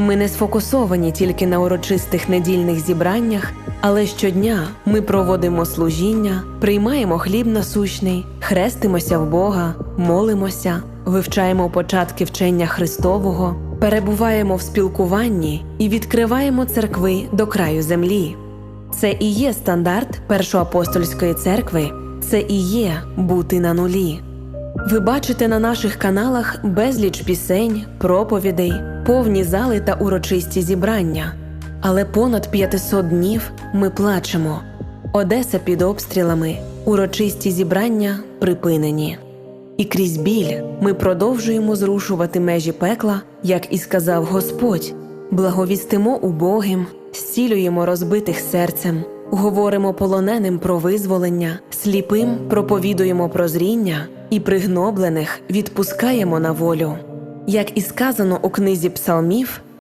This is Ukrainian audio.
Ми не сфокусовані тільки на урочистих недільних зібраннях, але щодня ми проводимо служіння, приймаємо хліб насущний, хрестимося в Бога, молимося, вивчаємо початки вчення Христового, перебуваємо в спілкуванні і відкриваємо церкви до краю землі. Це і є стандарт Першоапостольської церкви, це і є бути на нулі. Ви бачите на наших каналах безліч пісень, проповідей, повні зали та урочисті зібрання. Але понад 500 днів ми плачемо. Одеса під обстрілами, урочисті зібрання припинені. І крізь біль ми продовжуємо зрушувати межі пекла, як і сказав Господь, благовістимо убогим, зцілюємо розбитих серцем, говоримо полоненим про визволення, сліпим проповідуємо прозріння і пригноблених відпускаємо на волю. Як і сказано у книзі псалмів,